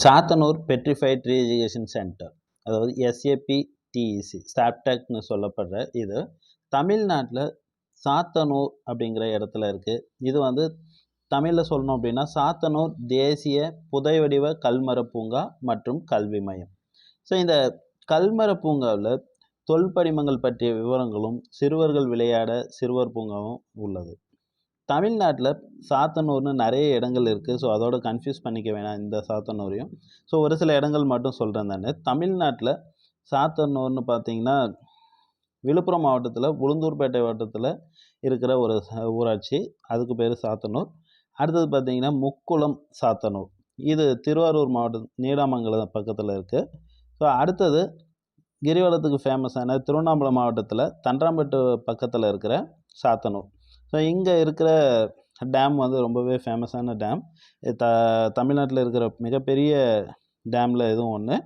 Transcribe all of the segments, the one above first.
Sathanur petrified tree education centre அதாவது SAP DEC ஸ்டாப்டெக்னு சொல்லப்படுற இது தமிழ்நாட்டில் சாத்தனூர் அப்படிங்கிற இடத்துல இருக்குது இது வந்து தமிழில் சொல்லணும் அப்படின்னா சாத்தனூர் தேசிய புதைவடிவ கல்மர பூங்கா மற்றும் கல்வி மையம். ஸோ இந்த கல்மர பூங்காவில் தொல்படிமங்கள் பற்றிய விவரங்களும் சிறுவர்கள் விளையாட சிறுவர் பூங்காவும் உள்ளது. தமிழ்நாட்டில் சாத்தனூர்னு நிறைய இடங்கள் இருக்குது ஸோ அதோட கன்ஃபியூஸ் பண்ணிக்க வேணாம் இந்த சாத்தனூரையும். ஸோ ஒரு சில இடங்கள் மட்டும் சொல்கிறேன் நான். தமிழ்நாட்டில் சாத்தனூர்னு பார்த்தீங்கன்னா விழுப்புரம் மாவட்டத்தில் உளுந்தூர்பேட்டை வட்டத்தில் இருக்கிற ஒரு ஊராட்சி. அதுக்கு பேர் சாத்தனூர். அடுத்தது பார்த்திங்கன்னா முக்குளம் சாத்தனூர். இது திருவாரூர் மாவட்டம் நீடாமங்கலம் பக்கத்தில் இருக்குது ஸோ அடுத்தது கிரிவலத்துக்கு ஃபேமஸான திருவண்ணாமலை மாவட்டத்தில் தன்றாம்பட்டு பக்கத்தில் இருக்கிற சாத்தனூர். ஸோ இங்கே இருக்கிற டேம் வந்து ரொம்பவே ஃபேமஸான டேம் இது த தமிழ்நாட்டில் இருக்கிற மிகப்பெரிய டேமில் இதுவும் ஒன்று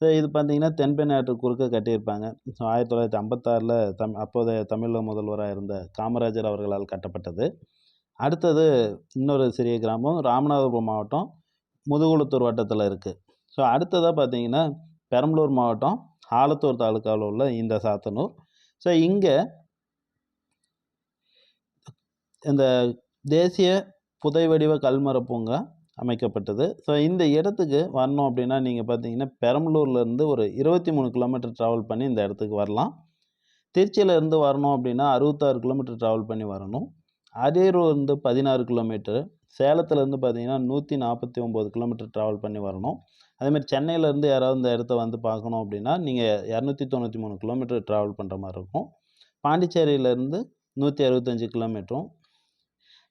ஸோ இது பார்த்தீங்கன்னா தென்பெண்ணாற்று குறுக்க கட்டியிருப்பாங்க. ஸோ ஆயிரத்தி தொள்ளாயிரத்தி ஐம்பத்தாறில் தம் அப்போதைய தமிழக முதல்வராக இருந்த காமராஜர் அவர்களால் கட்டப்பட்டது. அடுத்தது இன்னொரு சிறிய கிராமம் ராமநாதபுரம் மாவட்டம் முதுகுளத்தூர் வட்டத்தில் இருக்குது ஸோ அடுத்ததாக பார்த்தீங்கன்னா பெரம்பலூர் மாவட்டம் ஆலத்தூர் தாலுக்காவில் உள்ள இந்த சாத்தனூர். ஸோ இங்கே இந்த தேசிய புதை வடிவ கல்மர பூங்கா அமைக்கப்பட்டது. ஸோ இந்த இடத்துக்கு வரணும் அப்படின்னா நீங்கள் பார்த்தீங்கன்னா பெரம்பலூர்லேருந்து ஒரு இருபத்தி மூணு கிலோமீட்டர் ட்ராவல் பண்ணி இந்த இடத்துக்கு வரலாம். திருச்சியிலேருந்து வரணும் அப்படின்னா அறுபத்தாறு கிலோமீட்டர் ட்ராவல் பண்ணி வரணும். அரியலூர்லேருந்து பதினாறு கிலோமீட்டர் சேலத்துலேருந்து பார்த்தீங்கன்னா நூற்றி நாற்பத்தி ஒம்பது கிலோமீட்டர் ட்ராவல் பண்ணி வரணும். அதேமாதிரி சென்னையிலேருந்து யாராவது இந்த இடத்த வந்து பார்க்கணும் அப்படின்னா நீங்கள் இரநூத்தி தொண்ணூற்றி மூணு கிலோமீட்டர் ட்ராவல் பண்ணுற மாதிரி இருக்கும். பாண்டிச்சேரியிலேருந்து நூற்றி அறுபத்தஞ்சு கிலோமீட்டரும்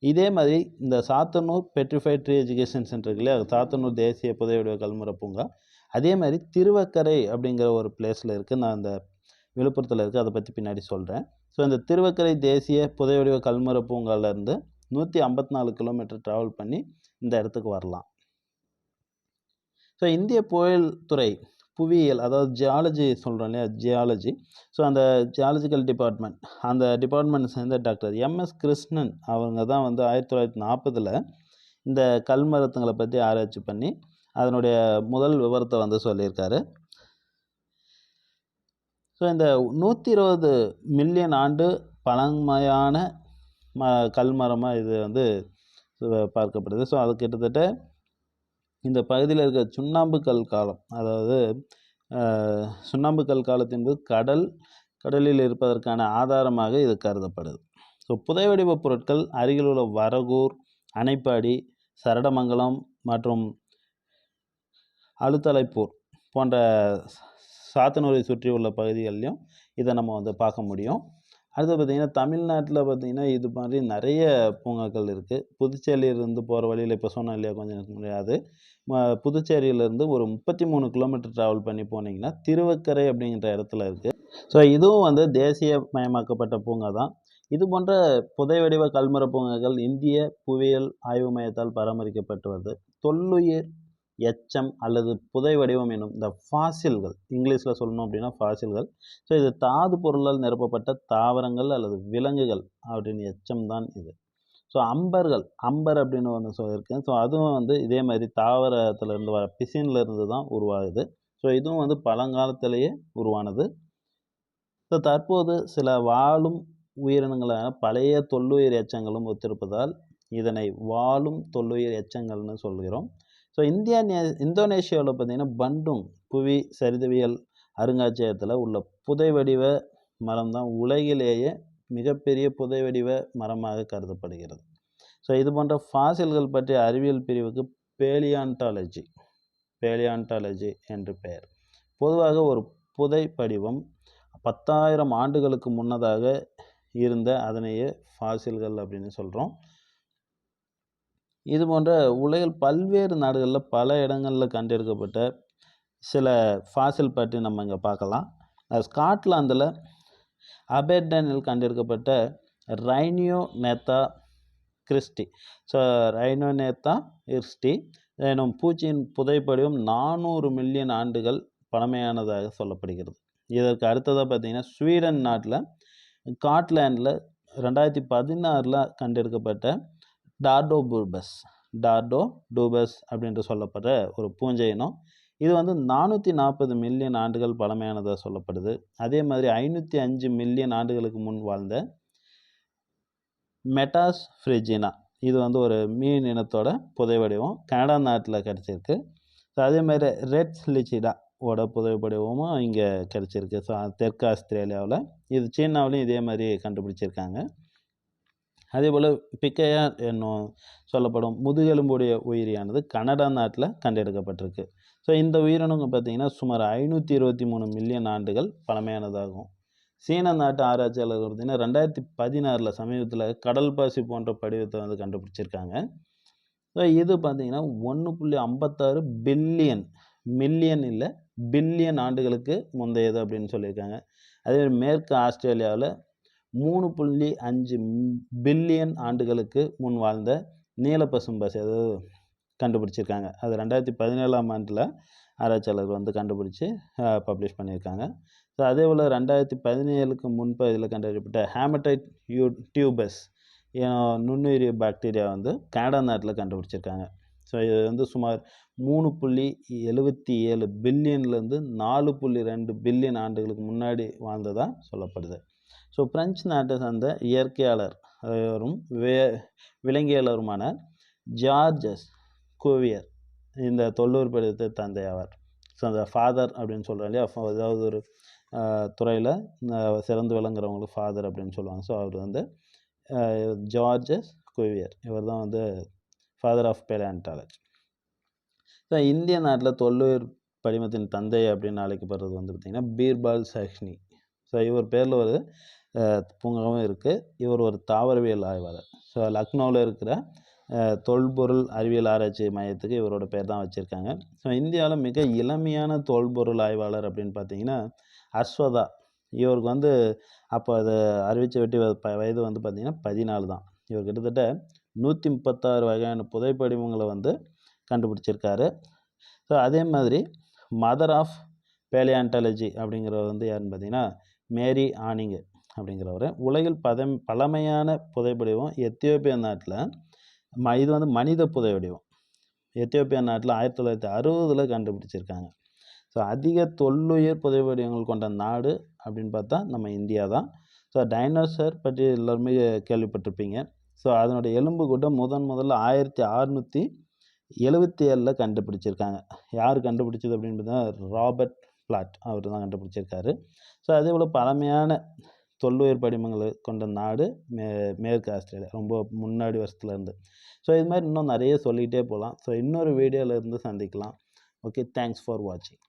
இதே மாதிரி இந்த Sathanur petrified tree education centre இருக்கு இல்லையா சாத்தனூர் தேசிய புதையுடைய கல்முறை பூங்கா. அதே மாதிரி திருவக்கரை அப்படிங்கிற ஒரு பிளேஸில் இருக்குது நான் அந்த விழுப்புரத்தில் இருக்குது அதை பற்றி பின்னாடி சொல்கிறேன் ஸோ இந்த திருவக்கரை தேசிய புதைவடிவ கல்முறை பூங்காலேருந்து நூற்றி ஐம்பத்தி நாலு கிலோமீட்டர் ட்ராவல் பண்ணி இந்த இடத்துக்கு வரலாம். ஸோ இந்திய புயல் துறை புவியியல் அதாவது ஜியாலஜி சொல்கிறோம் இல்லையா? ஜியாலஜி ஸோ அந்த ஜியாலஜிக்கல் டிபார்ட்மெண்ட் அந்த டிபார்ட்மெண்ட் சேர்ந்த டாக்டர் எம்எஸ் கிருஷ்ணன் அவங்க தான் வந்து ஆயிரத்தி தொள்ளாயிரத்தி நாற்பதில் இந்த கல்மரத்துங்களை பற்றி ஆராய்ச்சி பண்ணி அதனுடைய முதல் விவரத்தை வந்து சொல்லியிருக்காரு. ஸோ இந்த நூற்றி இருபது மில்லியன் ஆண்டு பழமையான ம கல்மரமாக இது வந்து பார்க்கப்படுது. ஸோ அது கிட்டத்தட்ட இந்த பகுதியில் இருக்க சுண்ணாம்பு கல் காலம் அதாவது சுண்ணாம்புக்கல் சுண்ணாம்பு கல் என்பது கடல் கடலில் இருப்பதற்கான ஆதாரமாக இது கருதப்படுது. ஸோ புதை வடிவப் பொருட்கள் அருகில் உள்ள வரகூர் அணைப்பாடி சரடமங்கலம் மற்றும் அழுத்தலைப்பூர் போன்ற சாத்தனூரை சுற்றியுள்ள பகுதிகள்லையும் இதை நம்ம வந்து பார்க்க முடியும். அடுத்து பார்த்திங்கன்னா தமிழ்நாட்டில் பார்த்திங்கன்னா இது மாதிரி நிறைய பூங்காக்கள் இருக்குது புதுச்சேரியிலேருந்து போகிற வழியில் இப்போ சொன்னோம் இல்லையா கொஞ்சம் நேரத்துக்கு முடியாது புதுச்சேரியிலேருந்து ஒரு முப்பத்தி மூணு கிலோமீட்டர் ட்ராவல் பண்ணி போனீங்கன்னா திருவக்கரை அப்படிங்கிற இடத்துல இருக்குது ஸோ இதுவும் வந்து தேசிய மயமாக்கப்பட்ட பூங்கா தான். இது போன்ற புதை வடிவ கல்மர பூங்காக்கள் இந்திய புவியியல் ஆய்வு மையத்தால் பராமரிக்கப்பட்டு வருது தொல்லுயிர் எச்சம் அல்லது புதை வடிவம் எனும் இந்த ஃபாசில்கள் இங்கிலீஷில் சொல்லணும் அப்படின்னா ஃபாசில்கள். ஸோ இது தாது பொருளால் நிரப்பப்பட்ட தாவரங்கள் அல்லது விலங்குகள் அப்படின்னு எச்சம் தான் இது. ஸோ அம்பர்கள் அம்பர் அப்படின்னு ஒன்று சொல்லியிருக்கேன் ஸோ அதுவும் வந்து இதே மாதிரி தாவரத்துல இருந்து வர பிசின்ல இருந்து தான் உருவாகுது. ஸோ இதுவும் வந்து பழங்காலத்திலேயே உருவானது. ஸோ தற்போது சில வாழும் உயிரினங்களான பழைய தொல்லுயிர் எச்சங்களும் ஒத்திருப்பதால் இதனை வாழும் தொல்லுயிர் எச்சங்கள்னு சொல்கிறோம். ஸோ இந்தியா இந்தோனேஷியாவில் பார்த்தீங்கன்னா பண்டுங் புவி சரிதவியல் அருங்காட்சியகத்தில் உள்ள புதை வடிவ மரம் தான் உலகிலேயே மிகப்பெரிய புதை வடிவ மரமாக கருதப்படுகிறது. ஸோ இது போன்ற ஃபாசில்கள் பற்றிய அறிவியல் பிரிவுக்கு பேலியான்டாலஜி பேலியான்டாலஜி என்று பெயர். பொதுவாக ஒரு புதை படிவம் பத்தாயிரம் ஆண்டுகளுக்கு முன்னதாக இருந்த அதனையே ஃபாசில்கள் அப்படின்னு சொல்கிறோம் இது போன்ற உலகில் பல்வேறு நாடுகளில் பல இடங்களில் கண்டெடுக்கப்பட்ட சில ஃபாசில் பற்றி நம்ம இங்கே பார்க்கலாம். ஸ்காட்லாந்தில் அபெர்டனில் கண்டெடுக்கப்பட்ட Rhyniognatha Christie. So Rhyniognatha Christie. எனும் பூச்சியின் புதைப்படிவும் நானூறு மில்லியன் ஆண்டுகள் பழமையானதாக சொல்லப்படுகிறது. இதற்கு அடுத்ததாக பார்த்தீங்கன்னா ஸ்வீடன் நாட்டில் ஸ்காட்லாண்டில் ரெண்டாயிரத்தி பதினாறில் கண்டெடுக்கப்பட்ட டார்டோ டார்டோபுர்பஸ் டார்டோ டூபஸ் அப்படின்ட்டு சொல்லப்படுற ஒரு பூஞ்சை இனம். இது வந்து நானூற்றி நாற்பது மில்லியன் ஆண்டுகள் பழமையானதாக சொல்லப்படுது. அதே மாதிரி ஐநூற்றி அஞ்சு மில்லியன் ஆண்டுகளுக்கு முன் வாழ்ந்த மெட்டாஸ் ஃப்ரிஜினா இது வந்து ஒரு மீன் இனத்தோட புதை வடிவம். கனடா நாட்டில் கிடச்சிருக்கு. ஸோ அதே மாதிரி ரெட் லிச்சிடா ஓட புதை வடிவமும் இங்கே கிடச்சிருக்கு. ஸோ தெற்கு ஆஸ்திரேலியாவில். இது சீனாவிலையும் இதே மாதிரி கண்டுபிடிச்சிருக்காங்க. அதே போல் பிக்கையா என்னும் சொல்லப்படும் முதுகெலும்புடைய உயிரியானது கனடா நாட்டில் கண்டெடுக்கப்பட்டிருக்கு. ஸோ இந்த உயிரினங்க பார்த்திங்கன்னா சுமார் ஐநூற்றி இருபத்தி மூணு மில்லியன் ஆண்டுகள் பழமையானதாகும். சீன நாட்டு ஆராய்ச்சியாளர்கள் பார்த்திங்கன்னா ரெண்டாயிரத்தி பதினாறில் சமீபத்தில் கடல் பாசி போன்ற படிவத்தை வந்து கண்டுபிடிச்சிருக்காங்க. ஸோ இது பார்த்திங்கன்னா ஒன்று புள்ளி ஐம்பத்தாறு பில்லியன் மில்லியன் இல்லை பில்லியன் ஆண்டுகளுக்கு முந்தையது அப்படின்னு சொல்லியிருக்காங்க. அதே மேற்கு ஆஸ்திரேலியாவில் மூணு புள்ளி அஞ்சு பில்லியன் ஆண்டுகளுக்கு முன் வாழ்ந்த நீலப்பசும்பசி அதாவது கண்டுபிடிச்சிருக்காங்க. அது ரெண்டாயிரத்தி பதினேழாம் ஆண்டில் ஆராய்ச்சியாளர்கள் வந்து கண்டுபிடிச்சி பப்ளிஷ் பண்ணியிருக்காங்க. ஸோ அதே போல் ரெண்டாயிரத்தி பதினேழுக்கு முன்பதில் கண்டறியப்பட்ட ஹேமடைட் யூ டியூபஸ் நுண்ணுயிரி பாக்டீரியா வந்து கனடா நாட்டில் கண்டுபிடிச்சிருக்காங்க. ஸோ இது வந்து சுமார் மூணு புள்ளி எழுபத்தி ஏழு பில்லியன்லேருந்து நாலு புள்ளி ரெண்டு பில்லியன் ஆண்டுகளுக்கு முன்னாடி வாழ்ந்ததாக சொல்லப்படுது. ஸோ பிரெஞ்சு நாட்டை சார்ந்த இயற்கையாளர் வே விலங்கியலருமான ஜார்ஜஸ் கோவியர் இந்த தொல்லூர் படித்த தந்தை அவர் ஸோ அந்த ஃபாதர் அப்படின்னு சொல்கிறோம் இல்லையா? ஏதாவது ஒரு துறையில் சிறந்து விளங்குறவங்களுக்கு ஃபாதர் அப்படின்னு சொல்லுவாங்க. ஸோ அவர் வந்து ஜார்ஜஸ் குவியர். இவர் தான் வந்து ஃபாதர் ஆஃப் பேலியான்டாலஜி ஸோ இந்திய நாட்டில் தொல்லுயிர் படிமத்தின் தந்தை அப்படின்னு அழைக்கப்படுறது வந்து பார்த்திங்கன்னா பீர்பால் சஹ்னி. ஸோ இவர் பேரில் ஒரு பூங்காவும் இருக்குது இவர் ஒரு தாவரவியல் ஆய்வாளர். ஸோ லக்னோவில் இருக்கிற தொல்பொருள் அறிவியல் ஆராய்ச்சி மையத்துக்கு இவரோட பேர் தான் வச்சுருக்காங்க. ஸோ இந்தியாவில் மிக இளமையான தொல்பொருள் ஆய்வாளர் அப்படின்னு பார்த்தீங்கன்னா அஸ்வதா. இவருக்கு வந்து அப்போ அதை அறிவிச்ச வெட்டி வயது வந்து பார்த்திங்கன்னா பதினாலு தான். இவர் கிட்டத்தட்ட நூற்றி முப்பத்தாறு வகையான புதைப்படிமங்களை வந்து கண்டுபிடிச்சிருக்காரு. ஸோ அதே மாதிரி மதர் ஆஃப் பேலியான்டாலஜி அப்படிங்கிறவர் வந்து யாருன்னு பார்த்தீங்கன்னா மேரி ஆனிங்கு அப்படிங்கிறவர். உலகில் பதம் பழமையான புதைப்படிவம் எத்தியோப்பியா நாட்டில் ம இது வந்து மனித புதை வடிவம் எத்தியோப்பியா நாட்டில் ஆயிரத்தி தொள்ளாயிரத்தி அறுபதில் கண்டுபிடிச்சிருக்காங்க. ஸோ அதிக தொல்லுயிர் புதை வடிவங்கள் கொண்ட நாடு அப்படின்னு பார்த்தா நம்ம இந்தியா தான். ஸோ டைனோசர் பற்றி எல்லோருமே கேள்விப்பட்டிருப்பீங்க. ஸோ அதனுடைய எலும்பு கூட முதன் முதல்ல ஆயிரத்தி அறுநூற்றி எழுபத்தி ஏழில் கண்டுபிடிச்சிருக்காங்க. யார் கண்டுபிடிச்சது அப்படின்னு பார்த்தீங்கன்னா ராபர்ட் பிளாட் அவர் தான் கண்டுபிடிச்சிருக்காரு. ஸோ அதே போல் பழமையான தொல்லுயிர் படிமங்களை கொண்ட நாடு மே மேற்கு ஆஸ்திரேலியா ரொம்ப முன்னாடி வருஷத்துலேருந்து ஸோ இது மாதிரி இன்னும் நிறைய சொல்லிகிட்டே போகலாம். ஸோ இன்னொரு வீடியோவில் இருந்து சந்திக்கலாம். ஓகே தேங்க்ஸ் ஃபார் வாட்சிங்